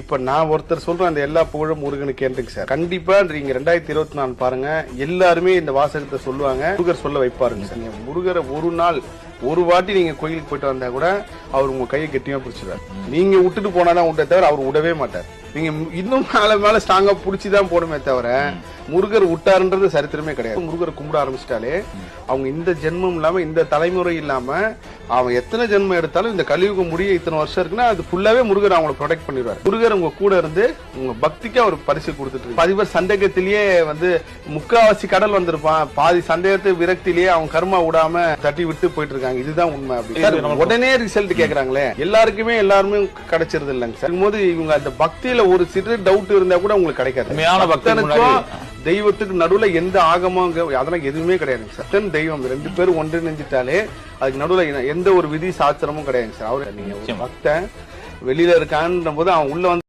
இப்ப நான் ஒருத்தர் சொல்றேன் அந்த எல்லா புகழும் முருகனுக்கு என்றுங்க சார். கண்டிப்பா நீங்க ரெண்டாயிரத்தி இருபத்தி நாலு பாருங்க எல்லாருமே இந்த வாசகத்தை சொல்லுவாங்க முருகர் சொல்ல வைப்பாருங்க சார். நீங்க முருகரை ஒரு நாள் ஒரு வாட்டி நீங்க கோயிலுக்கு போயிட்டு வந்தா கூட அவர் உங்க கையை கெட்டியா பிடிச்சிருவார். நீங்க விட்டுட்டு போனாதான் விட்ட தவிர அவர் விடவே மாட்டார். நீங்க இன்னும் மேல மேல ஸ்ட்ராங்கா புடிச்சுதான் போடுமே தவிர முருகர் விட்டாருன்றது சரித்திரமே கிடையாது. முருகர் கும்பிட ஆரம்பிச்சிட்டாலே அவங்க இந்த ஜென்மம் இல்லாம இந்த தலைமுறை இல்லாம அவன் எத்தனை ஜென்மம் எடுத்தாலும் இந்த கலியுகம் முடிய இத்தனை வருஷம் இருக்குன்னா அது ஃபுல்லாவே முருகர் அவங்களை ப்ரொடெக்ட் பண்ணிடுவார். முருகர் உங்க கூட இருந்து உங்க பக்திக்கு அவர் பரிசு கொடுத்துட்டு இருக்கு. பாதி பேர் சந்தேகத்திலேயே வந்து முக்காவாசி கடல் வந்திருப்பான். பாதி சந்தேகத்தை விரக்திலேயே அவன் கர்மா விடாம தட்டி விட்டு போயிட்டு இருக்காங்க. இதுதான் உண்மை அப்படி. சார், உடனே ரிசல்ட் கேக்குறாங்களே? எல்லாருக்குமே எல்லாருமே கிடைச்சிருது இல்லைங்க சார். போது இவங்க அந்த பக்தியில ஒரு சிறு டவுட் இருந்தா கூட உங்களுக்கு கிடைக்காது. தெய்வத்துக்கு நடுவுல எந்த ஆகமம் அதெல்லாம் எதுவுமே கிடையாதுங்க சார் பக்தன் தெய்வம் ரெண்டு பேரும் ஒன்றிணைஞ்சிட்டாலே அதுக்கு நடுவுல எந்த ஒரு விதி சாஸ்திரமும் கிடையாதுங்க சார் அவரு நீங்க ஒரு நிச்சயமா. பக்தன் வெளியில இருக்கான்ற போது அவன் உள்ள வந்து